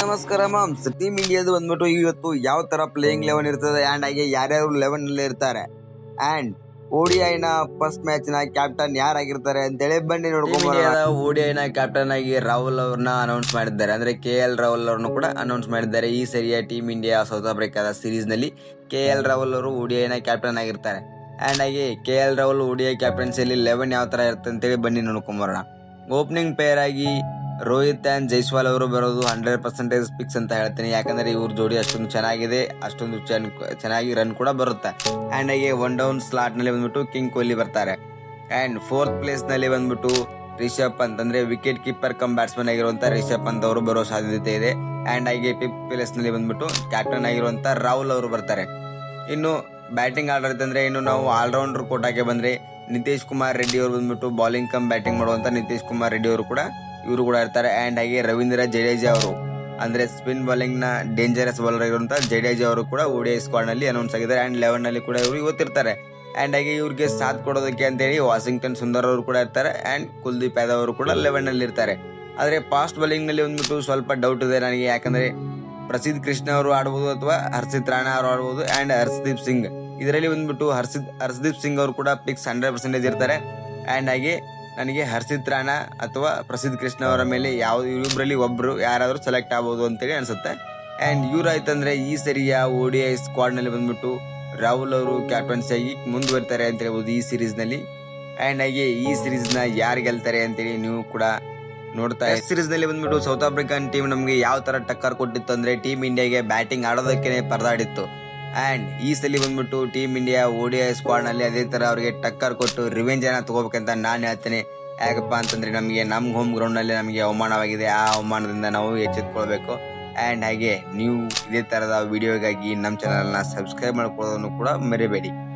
ನಮಸ್ಕಾರ moms team ಇಂಡಿಯಾದ ಬಂದ್ಬಿಟ್ಟು ಇವತ್ತು ಯಾವ ತರ ಪ್ಲೇಯಿಂಗ್ ಲೆವೆನ್ ಇರ್ತದೆ ಅಂಡ್ ಹಾಗೆ ಯಾರ್ಯಾರು ಲೆವೆನ್ ಅಲ್ಲಿ ಇರ್ತಾರೆ. ಅಂಡ್ ಓಡಿಐನ ಫಸ್ಟ್ ಮ್ಯಾಚ್ನ ಕ್ಯಾಪ್ಟನ್ ಯಾರಾಗಿರ್ತಾರೆ ಅಂತೇಳಿ ಬನ್ನಿ ನೋಡ್ಕೊಂಡ್ ಓಡಿಐ ಓಡಿಐನ ಕ್ಯಾಪ್ಟನ್ ಆಗಿ ರಾಹುಲ್ ಅವ್ರನ್ನ ಅನೌನ್ಸ್ ಮಾಡಿದ್ದಾರೆ. ಅಂದ್ರೆ ಕೆ ಎಲ್ ರಾಹುಲ್ ಅವ್ರನ್ನ ಕೂಡ ಅನೌನ್ಸ್ ಮಾಡಿದ್ದಾರೆ ಈ ಸರಿಯ ಟೀಮ್ ಇಂಡಿಯಾ ಸೌತ್ ಆಫ್ರಿಕಾದ ಸೀರೀಸ್ನಲ್ಲಿ. ಕೆ ಎಲ್ ರಾಹುಲ್ ಅವರು ಓಡಿಐನ ಕ್ಯಾಪ್ಟನ್ ಆಗಿರ್ತಾರೆ. ಅಂಡ್ ಹಾಗೆ ಕೆ ಎಲ್ ರಾಹುಲ್ ಓಡಿಐ ಕ್ಯಾಪ್ಟನ್ಸಿಯಲ್ಲಿ ಲೆವೆನ್ ಯಾವ ತರ ಇರುತ್ತೆ ಅಂತೇಳಿ ಬನ್ನಿ ನೋಡ್ಕೊಂಬರೋಣ ಓಪನಿಂಗ್ ಪೇರ್ ಆಗಿ ರೋಹಿತ್ ಅಂಡ್ ಜೈಸ್ವಾಲ್ ಅವರು ಬರೋದು ಹಂಡ್ರೆಡ್ ಪರ್ಸೆಂಟೇಜ್ ಪಿಕ್ಸ್ ಅಂತ ಹೇಳ್ತೀನಿ. ಯಾಕಂದ್ರೆ ಇವ್ರ ಜೋಡಿ ಅಷ್ಟೊಂದು ಚೆನ್ನಾಗಿದೆ, ಅಷ್ಟೊಂದು ಚೆನ್ನ- ಚೆನ್ನಾಗಿ ರನ್ ಕೂಡ ಬರುತ್ತೆ. ಅಂಡ್ ಹಾಗೆ ಒನ್ ಡೌನ್ ಸ್ಲಾಟ್ನಲ್ಲಿ ಬಂದ್ಬಿಟ್ಟು ಕಿಂಗ್ ಕೊಹ್ಲಿ ಬರ್ತಾರೆ. ಅಂಡ್ ಫೋರ್ತ್ ಪ್ಲೇಸ್ನಲ್ಲಿ ಬಂದ್ಬಿಟ್ಟು ರಿಷಬ್ ಪಂತ್, ಅಂದರೆ ವಿಕೆಟ್ ಕೀಪರ್ ಕಮ್ ಬ್ಯಾಟ್ಸ್ಮನ್ ಆಗಿರುವಂತ ರಿಷಬ್ ಪಂತ್ ಅವರು ಬರೋ ಸಾಧ್ಯತೆ ಇದೆ. ಅಂಡ್ ಹಾಗೆ ಫಿಫ್ತ್ ಪ್ಲೇಸ್ನಲ್ಲಿ ಬಂದ್ಬಿಟ್ಟು ಕ್ಯಾಪ್ಟನ್ ಆಗಿರುವಂತ ರಾಹುಲ್ ಅವರು ಬರ್ತಾರೆ. ಇನ್ನು ಬ್ಯಾಟಿಂಗ್ ಆರ್ಡರ್ ಅಂದ್ರೆ ಇನ್ನು ನಾವು ಆಲ್ರೌಂಡರ್ ಕೋಟಾಗೆ ಬಂದ್ರೆ ನಿತೀಶ್ ಕುಮಾರ್ ರೆಡ್ಡಿ ಅವರು ಬಂದ್ಬಿಟ್ಟು ಬೌಲಿಂಗ್ ಕಮ್ ಬ್ಯಾಟಿಂಗ್ ಮಾಡುವಂತ ನಿತೀಶ್ ಕುಮಾರ್ ರೆಡ್ಡಿ ಅವರು ಕೂಡ ಇವರು ಕೂಡ ಇರ್ತಾರೆ. ಅಂಡ್ ಹಾಗೆ ರವೀಂದ್ರ ಜಡೇಜಾ ಅವರು. ಅಂದ್ರೆ ಸ್ಪಿನ್ ಬೌಲಿಂಗ್ನ ಡೇಂಜರಸ್ ಬೌಲರ್ ಆಗಿರುವಂತ ಜಡೇಜಾ ಅವರು ಕೂಡ ಓಡಿ ಸ್ಕ್ವಾಡ್ನಲ್ಲಿ ಅನೌನ್ಸ್ ಆಗಿದ್ದಾರೆ. ಅಂಡ್ ಲೆವೆನ್ನಲ್ಲಿ ಕೂಡ ಇವರು ಇವತ್ತಿರ್ತಾರೆ. ಅಂಡ್ ಹಾಗೆ ಇವ್ರಿಗೆ ಸಾಥ್ ಕೊಡೋದಕ್ಕೆ ಅಂತೇಳಿ ವಾಷಿಂಗ್ಟನ್ ಸುಂದರ್ ಅವರು ಕೂಡ ಇರ್ತಾರೆ. ಅಂಡ್ ಕುಲ್ದೀಪ್ ಯಾದವ್ ಅವರು ಕೂಡ ಲೆವೆನ್ನಲ್ಲಿ ಇರ್ತಾರೆ. ಆದ್ರೆ ಫಾಸ್ಟ್ ಬೌಲಿಂಗ್ನಲ್ಲಿ ಬಂದ್ಬಿಟ್ಟು ಸ್ವಲ್ಪ ಡೌಟ್ ಇದೆ ನನಗೆ. ಯಾಕಂದ್ರೆ ಪ್ರಸಿದ್ಧ ಕೃಷ್ಣ ಅವರು ಆಡ್ಬೋದು ಅಥವಾ ಹರ್ಷಿತ್ ರಾಣಾ ಅವರು ಆಡ್ಬೋದು ಅಂಡ್ ಹರ್ಷದೀಪ್ ಸಿಂಗ್. ಇದರಲ್ಲಿ ಬಂದ್ಬಿಟ್ಟು ಹರ್ಷಿತ್, ಹರ್ಷದೀಪ್ ಸಿಂಗ್ ಅವರು ಕೂಡ ಪಿಕ್ಸ್ ಹಂಡ್ರೆಡ್ ಪರ್ಸೆಂಟೇಜ್ ಇರ್ತಾರೆ. ಅಂಡ್ ಹಾಗೆ ನನಗೆ ಹರ್ಷಿತ್ ರಾಣ ಅಥವಾ ಪ್ರಸಿದ್ಧ ಕೃಷ್ಣ ಅವರ ಮೇಲೆ ಯಾವ ಇಬ್ಬರಲ್ಲಿ ಒಬ್ರು ಯಾರಾದರೂ ಸೆಲೆಕ್ಟ್ ಆಗ್ಬೋದು ಅಂತೇಳಿ ಅನ್ಸುತ್ತೆ. ಅಂಡ್ ಇವ್ರು ಆಯ್ತಂದ್ರೆ ಈ ಸರಿಯ ಓಡಿ ಐ ಸ್ಕ್ವಾಡ್ನಲ್ಲಿ ಬಂದ್ಬಿಟ್ಟು ರಾಹುಲ್ ಅವರು ಕ್ಯಾಪ್ಟನ್ಸಿ ಆಗಿ ಮುಂದುವರಿತಾರೆ ಅಂತ ಹೇಳ್ಬೋದು ಈ ಸೀರೀಸ್ನಲ್ಲಿ. ಅಂಡ್ ಹಾಗೆ ಈ ಸೀರೀಸ್ನ ಯಾರು ಗೆಲ್ತಾರೆ ಅಂತೇಳಿ ನೀವು ಕೂಡ ನೋಡ್ತಾ ಸೀರೀಸ್ನಲ್ಲಿ ಬಂದ್ಬಿಟ್ಟು ಸೌತ್ ಆಫ್ರಿಕನ್ ಟೀಮ್ ನಮಗೆ ಯಾವ ತರ ಟಕ್ಕರ್ ಕೊಟ್ಟಿತ್ತು ಅಂದರೆ ಟೀಮ್ ಇಂಡಿಯಾಗೆ ಬ್ಯಾಟಿಂಗ್ ಆಡೋದಕ್ಕೆ ಪರದಾಡಿತ್ತು. ಅಂಡ್ ಈ ಸಲ ಬಂದ್ಬಿಟ್ಟು ಟೀಮ್ ಇಂಡಿಯಾ ಓಡಿಐ ಸ್ಕ್ವಾಡ್ನಲ್ಲಿ ಅದೇ ತರ ಅವರಿಗೆ ಟಕ್ಕರ್ ಕೊಟ್ಟು ರಿವೆಂಜ್ ಅನ್ನ ತಗೋಬೇಕಂತ ನಾನು ಹೇಳ್ತೇನೆ. ಯಾಕಪ್ಪ ಅಂತಂದ್ರೆ ನಮಗೆ ನಮ್ಮ ಹೋಮ್ ಗ್ರೌಂಡ್ನಲ್ಲಿ ನಮಗೆ ಅವಮಾನವಾಗಿದೆ. ಆ ಅವಮಾನದಿಂದ ನಾವು ಎಚ್ಚೆತ್ಕೊಳ್ಬೇಕು. ಅಂಡ್ ಹಾಗೆ ನೀವು ಇದೇ ತರದ ವಿಡಿಯೋಗಾಗಿ ನಮ್ಮ ಚಾನಲ್ನ ಸಬ್ಸ್ಕ್ರೈಬ್ ಮಾಡ್ಕೊಳ್ಳೋದನ್ನು ಕೂಡ ಮರಿಬೇಡಿ.